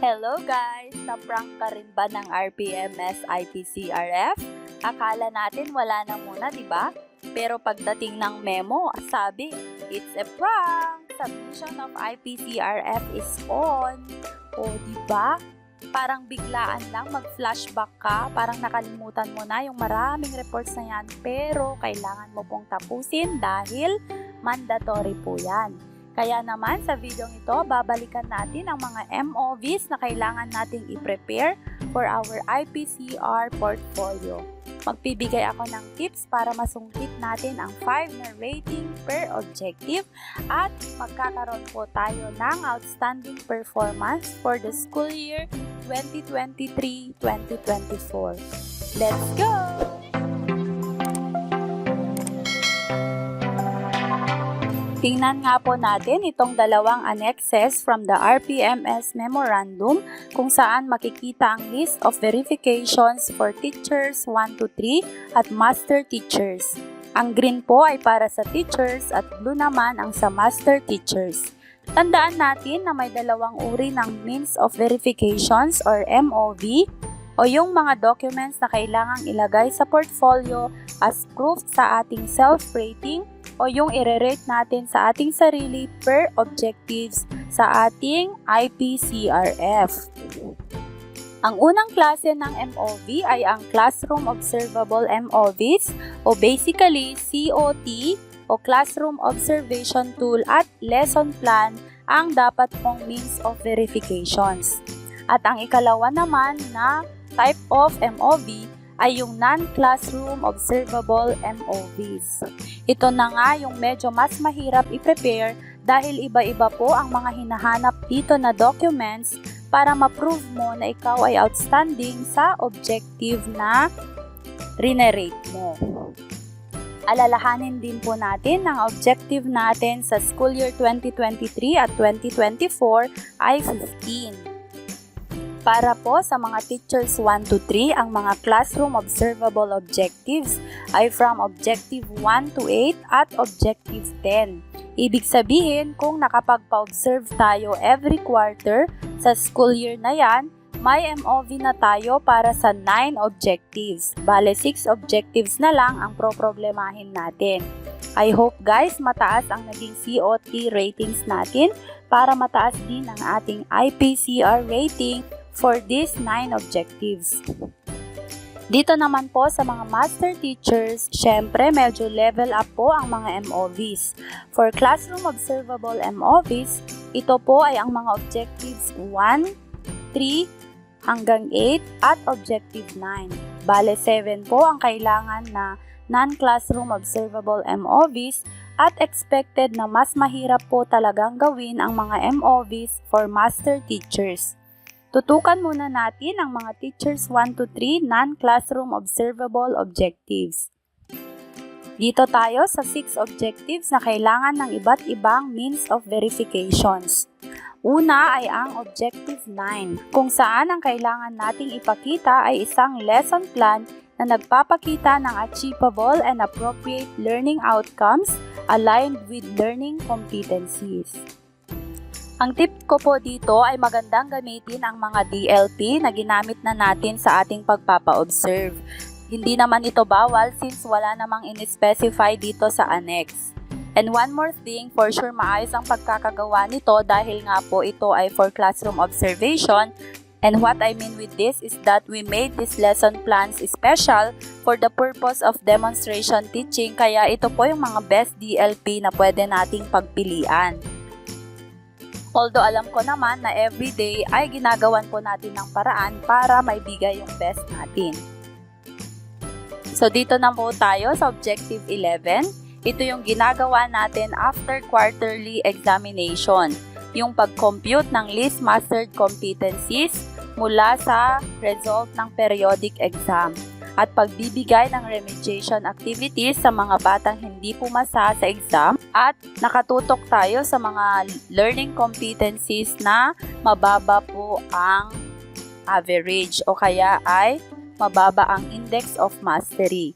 Hello guys! Naprank ka rin ba ng RPMS IPCRF? Akala natin wala na muna, di ba? Pero pagdating ng memo, sabi, it's a prank! Submission of IPCRF is on. O, di ba? Parang biglaan lang mag-flashback ka, parang nakalimutan mo na yung maraming reports na yan, pero kailangan mo pong tapusin dahil mandatory po yan. Kaya naman sa video ito, babalikan natin ang mga MOVs na kailangan nating i-prepare for our IPCR portfolio. Magbibigay ako ng tips para masungkit natin ang 5 na rating per objective at magkakaroon po tayo ng outstanding performance for the school year 2023-2024. Let's go! Tingnan nga po natin itong dalawang annexes from the RPMS Memorandum kung saan makikita ang list of verifications for teachers 1 to 3 at master teachers. Ang green po ay para sa teachers at blue naman ang sa master teachers. Tandaan natin na may dalawang uri ng means of verifications or MOV o yung mga documents na kailangang ilagay sa portfolio as proof sa ating self-rating o yung i-rate natin sa ating sarili per objectives sa ating IPCRF. Ang unang klase ng MOV ay ang Classroom Observable MOVs o basically COT o Classroom Observation Tool at Lesson Plan ang dapat pong means of verifications. At ang ikalawa naman na type of MOV ay yung non-classroom observable MOVs. Ito na nga yung medyo mas mahirap i-prepare dahil iba-iba po ang mga hinahanap dito na documents para ma-prove mo na ikaw ay outstanding sa objective na rinerate mo. Alalahanin din po natin ang objective natin sa school year 2023 at 2024 ay 15. Para po sa mga teachers 1 to 3, ang mga classroom observable objectives ay from objective 1 to 8 at objective 10. Ibig sabihin, kung nakapagpa-observe tayo every quarter sa school year na yan, may MOV na tayo para sa 9 objectives. Bale, 6 objectives na lang ang pro-problemahin natin. I hope guys mataas ang naging COT ratings natin para mataas din ang ating IPCR rating for these 9 objectives. Dito naman po sa mga master teachers, syempre medyo level up po ang mga MOVs. For classroom observable MOVs, ito po ay ang mga objectives 1, 3, hanggang 8 at objective 9. Bale 7 po ang kailangan na non-classroom observable MOVs at expected na mas mahirap po talagang gawin ang mga MOVs for master teachers. Tutukan muna natin ang mga teachers 1 to 3 non-classroom observable objectives. Dito tayo sa 6 objectives na kailangan ng iba't ibang means of verifications. Una ay ang Objective 9, kung saan ang kailangan nating ipakita ay isang lesson plan na nagpapakita ng achievable and appropriate learning outcomes aligned with learning competencies. Ang tip ko po dito ay magandang gamitin ang mga DLP na ginamit na natin sa ating pagpapa-observe. Hindi naman ito bawal since wala namang in-specify dito sa annex. And one more thing, for sure maayos ang pagkakagawa nito dahil nga po ito ay for classroom observation And what I mean with this is that we made these lesson plans special for the purpose of demonstration teaching kaya ito po yung mga best DLP na pwede nating pagpilian. Although alam ko naman na everyday ay ginagawan po natin ng paraan para maibigay yung best natin. So dito na po tayo sa Objective 11. Ito yung ginagawa natin after quarterly examination. Yung pag-compute ng list mastered competencies mula sa result ng periodic exam at pagbibigay ng remediation activities sa mga batang hindi pumasa sa exam at nakatutok tayo sa mga learning competencies na mababa po ang average o kaya ay mababa ang index of mastery.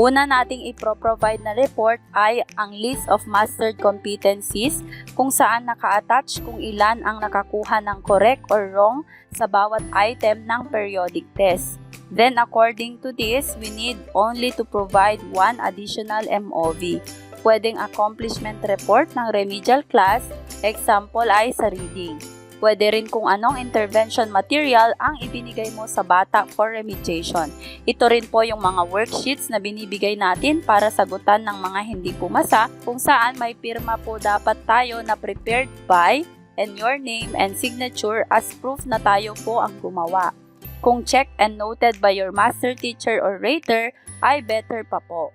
Una nating ipro-provide na report ay ang list of mastered competencies kung saan naka-attach kung ilan ang nakakuha ng correct or wrong sa bawat item ng periodic test. Then according to this, we need only to provide one additional MOV. Pwedeng accomplishment report ng remedial class, example ay sa reading. Pwede rin kung anong intervention material ang ibinigay mo sa bata for remediation. Ito rin po yung mga worksheets na binibigay natin para sagutan ng mga hindi pumasa kung saan may pirma po dapat tayo na prepared by and your name and signature as proof na tayo po ang gumawa. Kung checked and noted by your master teacher or rater, ay better pa po.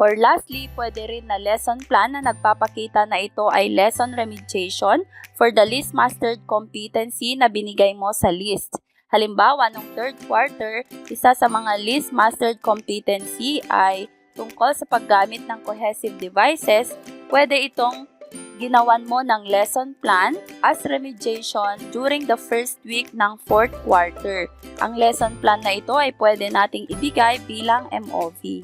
Or lastly, pwede rin na lesson plan na nagpapakita na ito ay lesson remediation for the list mastered competency na binigay mo sa list. Halimbawa, nung third quarter, isa sa mga list mastered competency ay tungkol sa paggamit ng cohesive devices, pwede itong ginawan mo ng lesson plan as remediation during the first week ng fourth quarter. Ang lesson plan na ito ay pwede nating ibigay bilang MOV.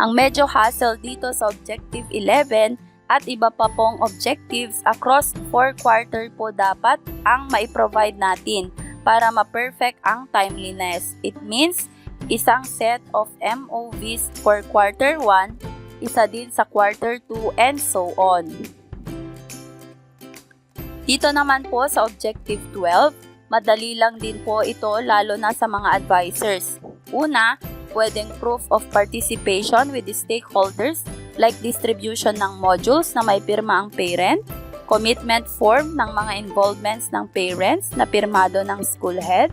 Ang medyo hassle dito sa Objective 11 at iba pa pong objectives across 4 quarter po dapat ang mai-provide natin para ma-perfect ang timeliness. It means isang set of MOVs for quarter 1, isa din sa quarter 2 and so on. Dito naman po sa Objective 12, madali lang din po ito lalo na sa mga advisors. Una, pwedeng proof of participation with the stakeholders like distribution ng modules na may pirma ang parent, commitment form ng mga involvements ng parents na pirmado ng school head,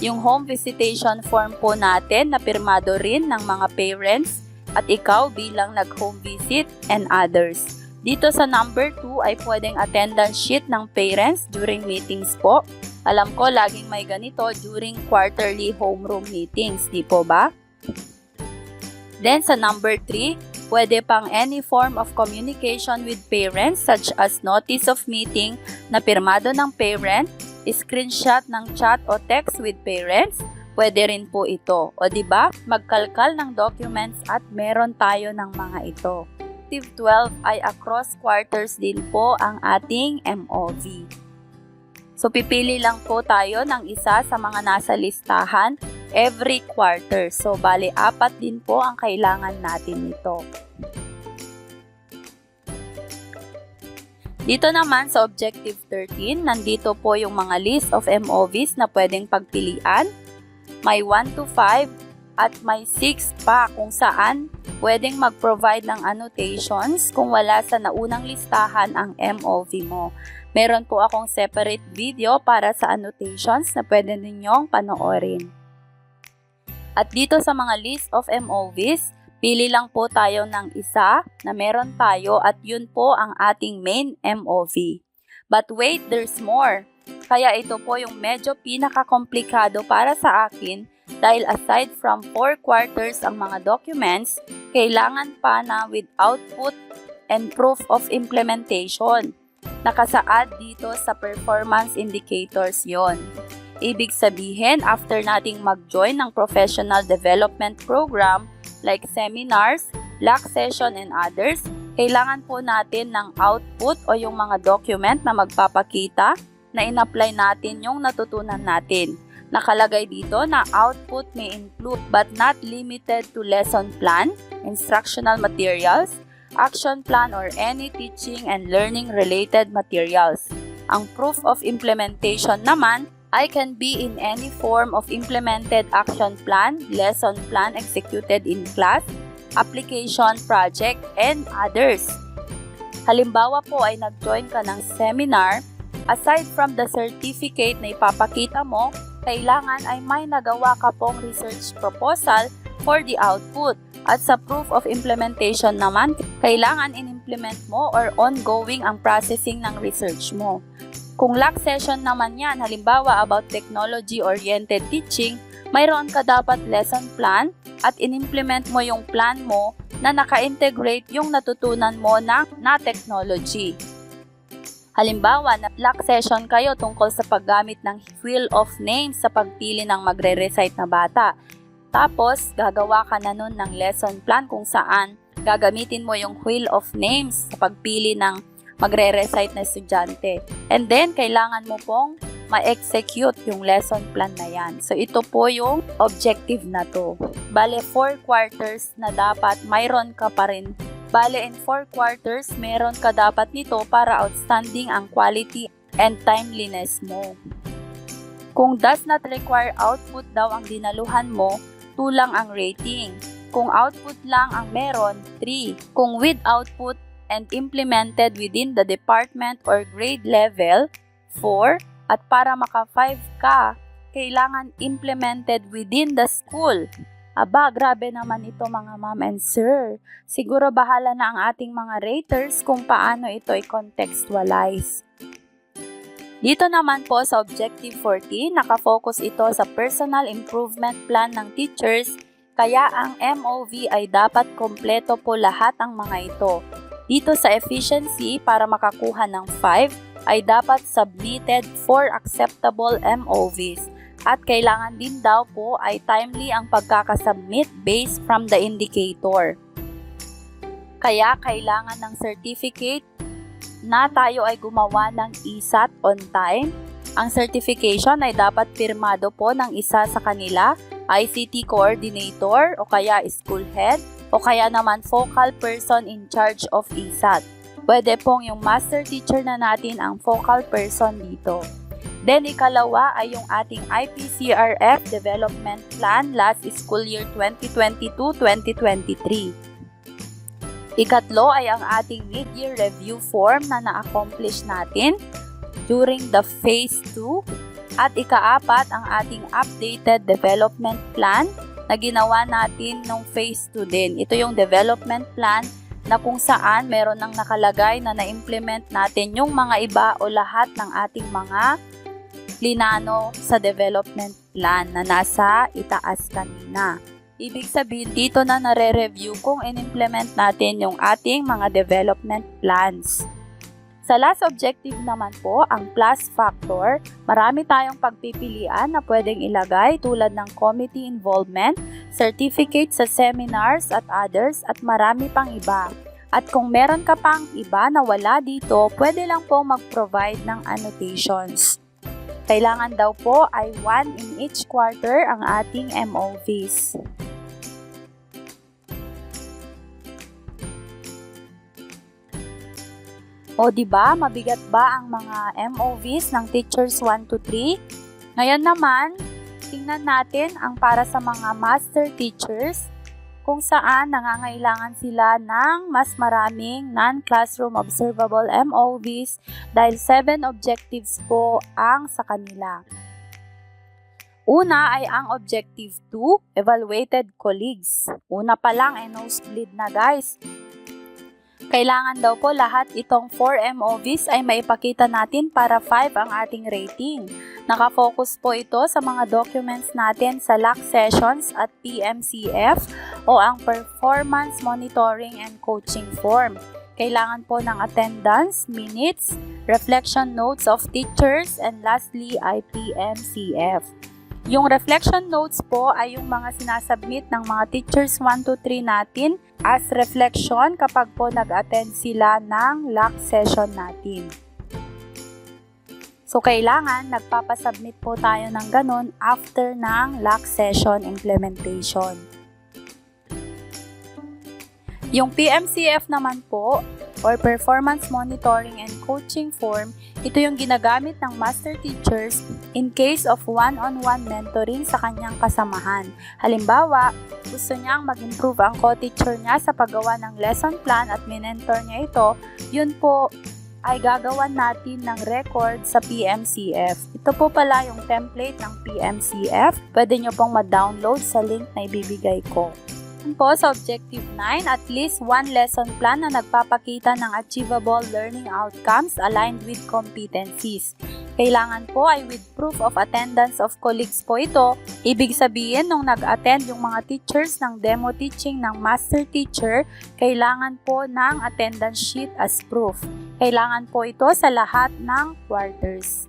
yung home visitation form po natin na pirmado rin ng mga parents at ikaw bilang nag-home visit and others. Dito sa number 2 ay pwedeng attendance sheet ng parents during meetings po. Alam ko laging may ganito during quarterly homeroom meetings, di po ba? Then sa number 3, pwede pang any form of communication with parents such as notice of meeting na pirmado ng parent, screenshot ng chat o text with parents, pwede rin po ito. O di ba? Magkalkal ng documents at meron tayo ng mga ito. Active 12 ay across quarters din po ang ating MOV. So pipili lang po tayo ng isa sa mga nasa listahan every quarter. So, bali, apat din po ang kailangan natin nito. Dito naman sa Objective 13, nandito po yung mga list of MOVs na pwedeng pagpilian. May 1 to 5 at may 6 pa kung saan pwedeng mag-provide ng annotations kung wala sa naunang listahan ang MOV mo. Meron po akong separate video para sa annotations na pwede ninyong panoorin. At dito sa mga list of MOVs, pili lang po tayo ng isa na meron tayo at yun po ang ating main MOV. But wait, there's more. Kaya ito po yung medyo pinakakomplikado para sa akin dahil aside from 4 quarters ang mga documents, kailangan pa na with output and proof of implementation. Nakasaad dito sa performance indicators yon. Ibig sabihin, after nating mag-join ng professional development program like seminars, LAC session, and others, kailangan po natin ng output o yung mga document na magpapakita na in-apply natin yung natutunan natin. Nakalagay dito na output may include but not limited to lesson plan, instructional materials, action plan, or any teaching and learning related materials. Ang proof of implementation naman I can be in any form of implemented action plan, lesson plan executed in class, application, project, and others. Halimbawa po ay nag-join ka ng seminar, aside from the certificate na ipapakita mo, kailangan ay may nagawa ka pong research proposal for the output. At sa proof of implementation naman, kailangan in-implement mo or ongoing ang processing ng research mo. Kung LAC session naman yan, halimbawa about technology-oriented teaching, mayroon ka dapat lesson plan at inimplement mo yung plan mo na naka-integrate yung natutunan mo na, na technology. Halimbawa, na LAC session kayo tungkol sa paggamit ng wheel of names sa pagpili ng magre-recite na bata. Tapos, gagawa ka na nun ng lesson plan kung saan gagamitin mo yung wheel of names sa pagpili ng magre-recite na estudyante. And then, kailangan mo pong ma-execute yung lesson plan na yan. So, ito po yung objective na to. Bale, 4 quarters na dapat mayroon ka pa rin. Bale, in 4 quarters, meron ka dapat nito para outstanding ang quality and timeliness mo. Kung does not require output daw ang dinaluhan mo, 2 lang ang rating. Kung output lang ang meron, 3. Kung with output and implemented within the department or grade level, 4. At para maka 5 ka, kailangan implemented within the school. Aba, grabe naman ito mga ma'am and sir. Siguro bahala na ang ating mga raters kung paano ito i-contextualize. Dito naman po sa Objective 14, nakafocus ito sa personal improvement plan ng teachers, kaya ang MOV ay dapat kompleto po lahat ang mga ito. Dito sa efficiency, para makakuha ng 5, ay dapat submitted 4 acceptable MOVs. At kailangan din daw po ay timely ang pagkakasubmit based from the indicator. Kaya kailangan ng certificate na tayo ay gumawa ng ISAT on time. Ang certification ay dapat pirmado po ng isa sa kanila, ICT coordinator o kaya school head o kaya naman focal person in charge of ISAT. Pwede pong yung master teacher na natin ang focal person dito. Then ikalawa ay yung ating IPCRF Development Plan last school year 2022-2023. Ikatlo ay ang ating mid-year review form na na-accomplish natin during the phase 2. At ikaapat ang ating updated development plan na ginawa natin nung phase 2 din. Ito yung development plan na kung saan meron nang nakalagay na na-implement natin yung mga iba o lahat ng ating mga linano sa development plan na nasa itaas kanina. Ibig sabihin, dito na nare-review kung in-implement natin yung ating mga development plans. Sa last objective naman po, ang plus factor, marami tayong pagpipilian na pwedeng ilagay tulad ng committee involvement, certificate sa seminars at others at marami pang iba. At kung meron ka pang iba na wala dito, pwede lang po mag-provide ng annotations. Kailangan daw po ay 1 in each quarter ang ating MOVs. O di ba mabigat ba ang mga MOVs ng teachers 1 to 3? Ngayon naman, tingnan natin ang para sa mga master teachers kung saan nangangailangan sila ng mas maraming non-classroom observable MOVs dahil 7 objectives po ang sa kanila. Una ay ang Objective 2, Evaluated Colleagues. Una pa lang ay nosebleed na guys. Kailangan daw po lahat itong 4 MOVs ay maipakita natin para 5 ang ating rating. Nakafocus po ito sa mga documents natin sa LAC sessions at PMCF o ang Performance Monitoring and Coaching Form. Kailangan po ng attendance, minutes, reflection notes of teachers, and lastly ay PMCF. Yung reflection notes po ay yung mga sinasubmit ng mga teachers 1 to 3 natin as reflection kapag po nag-attend sila ng LAC session natin. So, kailangan nagpapasubmit po tayo ng ganun after ng LAC session implementation. Yung PMCF naman po, or Performance Monitoring and Coaching Form, ito yung ginagamit ng master teachers in case of one-on-one mentoring sa kanyang kasamahan. Halimbawa, gusto niyang mag-improve ang co-teacher niya sa paggawa ng lesson plan at minentor niya ito, yun po ay gagawan natin ng record sa PMCF. Ito po pala yung template ng PMCF. Pwede nyo pong ma-download sa link na ibibigay ko po sa Objective 9, at least one lesson plan na nagpapakita ng achievable learning outcomes aligned with competencies. Kailangan po ay with proof of attendance of colleagues po ito. Ibig sabihin, nung nag-attend yung mga teachers ng demo teaching ng master teacher, kailangan po ng attendance sheet as proof. Kailangan po ito sa lahat ng quarters.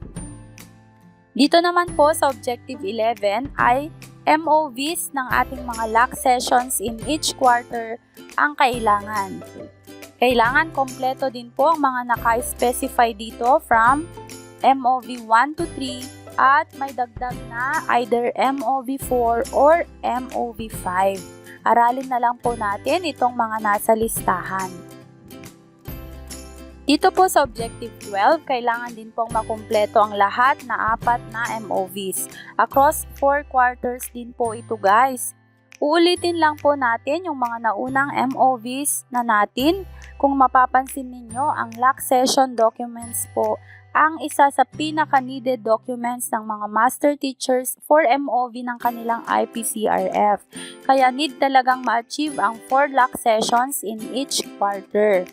Dito naman po sa Objective 11 ay MOVs ng ating mga LAC sessions in each quarter ang kailangan. Kailangan kompleto din po ang mga naka-specify dito from MOV 1 to 3 at may dagdag na either MOV 4 or MOV 5. Aralin na lang po natin itong mga nasa listahan. Dito po sa Objective 12, kailangan din pong makumpleto ang lahat na apat na MOVs. Across 4 quarters din po ito guys. Uulitin lang po natin yung mga naunang MOVs na natin. Kung mapapansin ninyo, ang LAC session documents po ang isa sa pinaka-needed documents ng mga master teachers for MOV ng kanilang IPCRF. Kaya need talagang ma-achieve ang 4 LAC sessions in each quarter.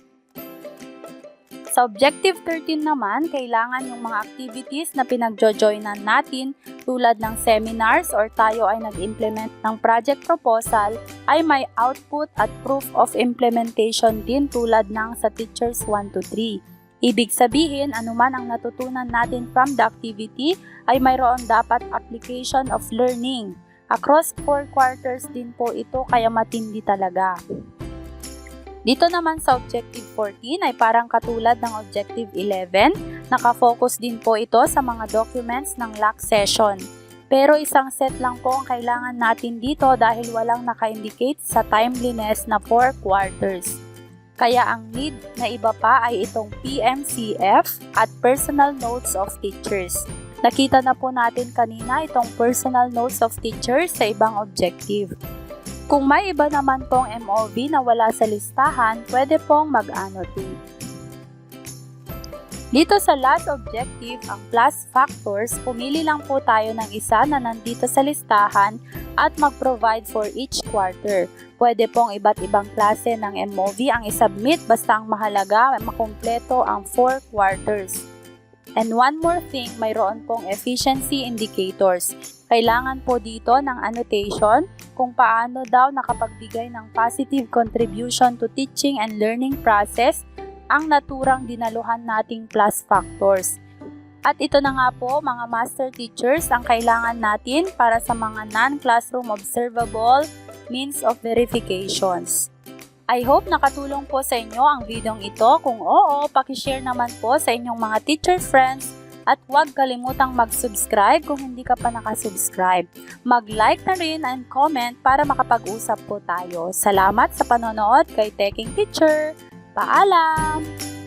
Sa Objective 13 naman, kailangan yung mga activities na pinagjo-joinan natin tulad ng seminars or tayo ay nag-implement ng project proposal ay may output at proof of implementation din tulad ng sa Teachers 1 to 3. Ibig sabihin, anuman ang natutunan natin from the activity ay mayroon dapat application of learning. Across 4 quarters din po ito kaya matindi talaga. Dito naman sa Objective 14 ay parang katulad ng Objective 11, nakafocus din po ito sa mga documents ng LAC session. Pero isang set lang po ang kailangan natin dito dahil walang naka-indicate sa timeliness na 4 quarters. Kaya ang need na iba pa ay itong PMCF at Personal Notes of Teachers. Nakita na po natin kanina itong Personal Notes of Teachers sa ibang objective. Kung may iba naman pong MOV na wala sa listahan, pwede pong mag-annotate. Dito sa last objective, ang plus factors, pumili lang po tayo ng isa na nandito sa listahan at mag-provide for each quarter. Pwede pong iba't ibang klase ng MOV ang isubmit basta ang mahalaga makumpleto ang 4 quarters. And one more thing, mayroon pong efficiency indicators. Kailangan po dito ng annotation kung paano daw nakapagbigay ng positive contribution to teaching and learning process ang naturang dinaluhan nating plus factors. At ito na nga po mga master teachers ang kailangan natin para sa mga non-classroom observable means of verifications. I hope nakatulong po sa inyo ang videong ito. Kung oo, pakishare naman po sa inyong mga teacher friends at huwag kalimutang mag-subscribe kung hindi ka pa nakasubscribe. Mag-like na rin and comment para makapag-usap po tayo. Salamat sa panonood kay Taking Teacher. Paalam!